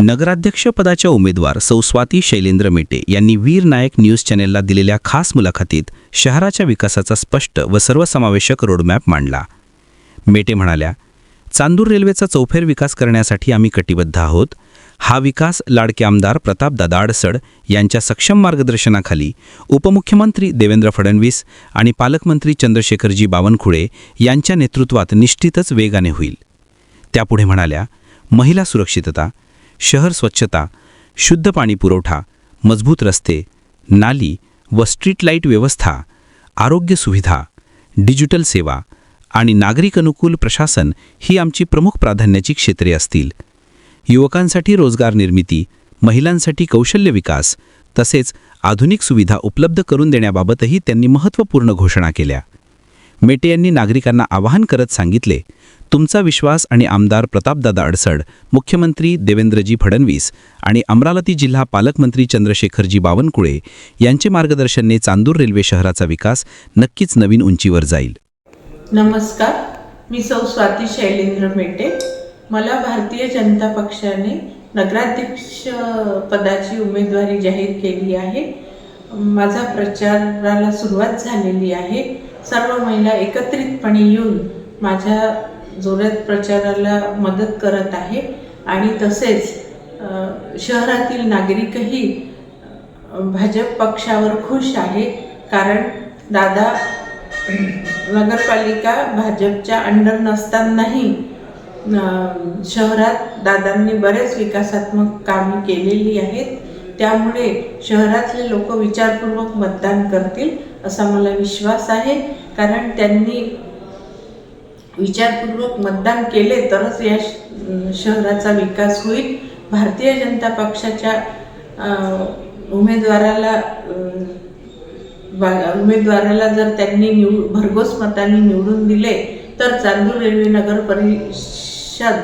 नगराध्यक्षपदाच्या उमेदवार सौ स्वाती शैलेंद्र मेटे यांनी वीर नायक न्यूज चॅनेलला दिलेल्या खास मुलाखतीत शहराच्या विकासाचा स्पष्ट व सर्वसमावेशक रोडमॅप मांडला. मेटे म्हणाल्या चांदूर रेल्वेचा चौफेर विकास करण्यासाठी आम्ही कटिबद्ध आहोत. हा विकास लाडके आमदार प्रतापदादा अडसड यांच्या सक्षम मार्गदर्शनाखाली उपमुख्यमंत्री देवेंद्र फडणवीस आणि पालकमंत्री चंद्रशेखरजी बावनकुळे यांच्या नेतृत्वात निश्चितच वेगाने होईल. त्यापुढे म्हणाल्या महिला सुरक्षितता शहर स्वच्छता शुद्ध पाणी पुरवठा मजबूत रस्ते नाली व स्ट्रीट लाइट व्यवस्था आरोग्य सुविधा डिजिटल सेवा आणि नागरिक अनुकूल प्रशासन ही आमची प्रमुख प्राधान्याची क्षेत्रे असतील. युवकांसाठी रोजगार निर्मिती महिलांसाठी कौशल्य विकास तसेच आधुनिक सुविधा उपलब्ध करून देण्याबाबतही त्यांनी महत्त्वपूर्ण घोषणा केल्या. मेटे यांनी नागरिकांना आवाहन करत सांगितले तुमचा विश्वास आणि आमदार प्रतापदादा अडसड मुख्यमंत्री देवेंद्रजी फडणवीस आणि अमरावती जिल्हा पालकमंत्री चंद्रशेखरजी बावनकुळे यांचे मार्गदर्शनने चांदूर रेल्वे शहराचा विकास नक्कीच नवीन उंचीवर जाईल. नमस्कार मी सौ स्वाती शैलेंद्र मेटे. मला भारतीय जनता पक्षाने नगराध्यक्ष पदाची उमेदवारी जाहीर केली आहे. माझा प्रचाराला सुरुवात झालेली आहे. सर्व महिला एकत्रितपणे येऊन माझ्या जोरात प्रचाराला मदत करत आहे. आणि तसेच शहरातील नागरिकही भाजप पक्षावर खुश आहे. कारण दादा नगरपालिका भाजपच्या अंडर नसतानाही शहरात दादांनी बरेच विकासात्मक कामे केलेली आहेत. त्यामुळे शहरातले लोक विचारपूर्वक मतदान करतील असा मला विश्वास आहे. कारण त्यांनी विचारपूर्वक मतदान केले तरच या श- शहराचा विकास होईल. भारतीय जनता पक्षाच्या उमेदवाराला बा- उमेदवाराला जर त्यांनी निव भरघोस मतांनी निवडून दिले तर चांदूर रेल्वे नगर परिषद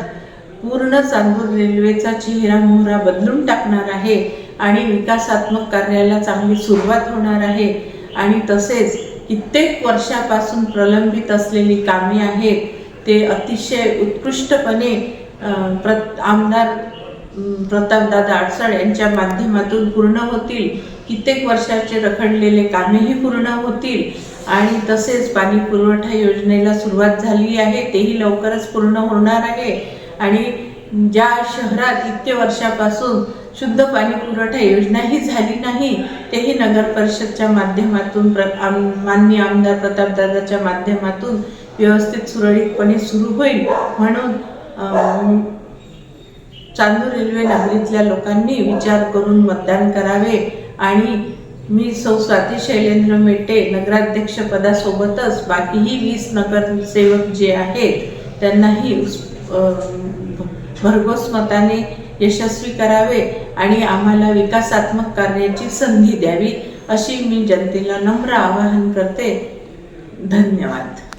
पूर्ण चांदूर रेल्वेचा चेहरा मोहरा बदलून टाकणार आहे. आणि विकासात्मक कार्याला चांगली सुरुवात होणार आहे. आणि तसेच कित्येक वर्षापासून प्रलंबित असलेली कामे आहेत ते अतिशय उत्कृष्टपणे प्र आमदार प्रतापदादा आडसळ यांच्या माध्यमातून पूर्ण होतील. कित्येक वर्षाचे रखडलेले कामेही पूर्ण होतील. आणि तसेच पाणी पुरवठा योजनेला सुरुवात झाली आहे तेही लवकरच पूर्ण होणार आहे. आणि ज्या शहरात इतके वर्षापासून शुद्ध पाणी पुरवठा योजनाही झाली नाही तेही नगर परिषदच्या माध्यमातून प्र आम माननीय आमदार प्रतापदादाच्या माध्यमातून व्यवस्थित सुरळीतपणे सुरू होईल म्हणून चांदूर रेल्वे नगरीतल्या लोकांनी विचार करून मतदान करावे आणि मी सौ स्वाती शैलेंद्र मेटे नगराध्यक्ष पदासोबतच बाकीही वीस नगरसेवक जे आहेत त्यांनाही भरघोस मताने यशस्वी करावे आणि आम्हाला विकासात्मक कार्याची संधी द्यावी अशी मी जनतेला नम्र आवाहन करते. धन्यवाद.